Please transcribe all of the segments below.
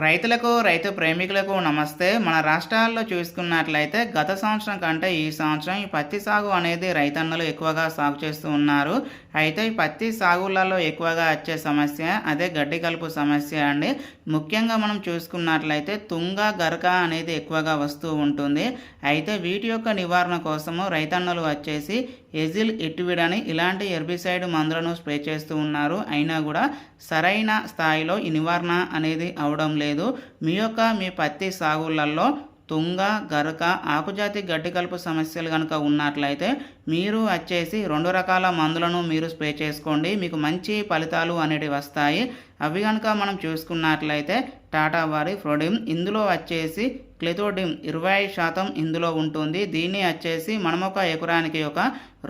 రైతులకు రైతు ప్రేమికులకు నమస్తే. మన రాష్ట్రాల్లో చూసుకున్నట్లయితే గత సంవత్సరం కంటే ఈ సంవత్సరం ఈ పత్తి సాగు అనేది రైతన్నలు ఎక్కువగా సాగు చేస్తూ ఉన్నారు. అయితే ఈ పత్తి సాగులలో ఎక్కువగా వచ్చే సమస్య అదే గడ్డి కలుపు సమస్య అండి. ముఖ్యంగా మనం చూసుకున్నట్లయితే తుంగ గరక అనేది ఎక్కువగా వస్తూ ఉంటుంది. అయితే వీటి యొక్క నివారణ కోసము రైతన్నలు వచ్చేసి ఎజిల్ ఎట్విడ్ అని ఇలాంటి ఎర్బిసైడ్ మందులను స్ప్రే చేస్తూ ఉన్నారు. అయినా కూడా సరైన స్థాయిలో ఈ నివారణ అనేది అవడం లేదు. మీ యొక్క మీ పత్తి సాగులలో తుంగ గరక ఆకుజాతి గడ్డి కలుపు సమస్యలు కనుక ఉన్నట్లయితే మీరు వచ్చేసి రెండు రకాల మందులను మీరు స్ప్రే చేసుకోండి. మీకు మంచి ఫలితాలు అనేటివి వస్తాయి. అవి కనుక మనం చూసుకున్నట్లయితే టాటా వారి ఫ్రోడిమ్ ఇందులో వచ్చేసి క్లితోడిమ్ ఇరవై శాతం ఇందులో ఉంటుంది. దీన్ని వచ్చేసి మనం ఒక ఎకరానికి ఒక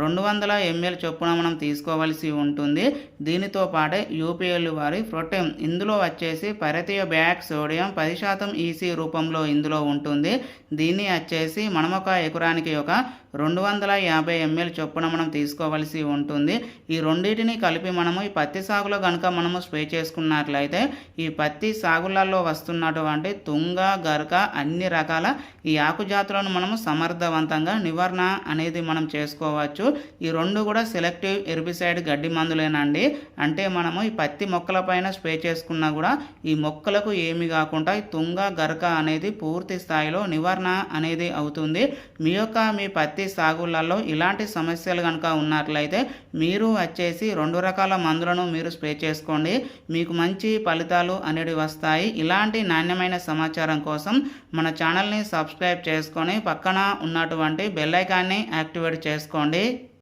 రెండు వందల ఎంఎల్ చొప్పున మనం తీసుకోవలసి ఉంటుంది. దీనితో పాటే యూపీఎల్ వారి ప్రోటీన్ ఇందులో వచ్చేసి పరతీయ బ్యాక్ సోడియం పది శాతం ఈసీ రూపంలో ఇందులో ఉంటుంది. దీన్ని వచ్చేసి మనం ఒక ఎకరానికి ఒక రెండు వందల యాభై ఎంఎల్ చొప్పున మనం తీసుకోవలసి ఉంటుంది. ఈ రెండింటిని కలిపి మనము ఈ పత్తి సాగులో కనుక మనము స్ప్రే చేసుకున్నట్లయితే ఈ పత్తి సాగులలో వస్తున్నటువంటి తుంగ గరక అన్ని రకాల ఈ ఆకు జాతులను మనము సమర్థవంతంగా నివారణ అనేది మనం చేసుకోవచ్చు. ఈ రెండు కూడా సెలెక్టివ్ ఎర్బిసైడ్ గడ్డి మందులేనండి. అంటే మనము ఈ పత్తి మొక్కల పైన స్ప్రే చేసుకున్నా కూడా ఈ మొక్కలకు ఏమి కాకుండా ఈ తుంగ గరక అనేది పూర్తి స్థాయిలో నివారణ అనేది అవుతుంది. మీ యొక్క మీ పత్తి సాగులలో ఇలాంటి సమస్యలు కనుక ఉన్నట్లయితే మీరు వచ్చేసి రెండు రకాల మందులను మీరు స్ప్రే చేసుకోండి. మీకు మంచి ఫలితాలు అనేవి వస్తాయి. ఇలాంటి నాణ్యమైన సమాచారం కోసం మన ఛానల్ని సబ్స్క్రైబ్ చేసుకొని పక్కన ఉన్నటువంటి బెల్ ఐకాన్ని యాక్టివేట్ చేసుకోండి.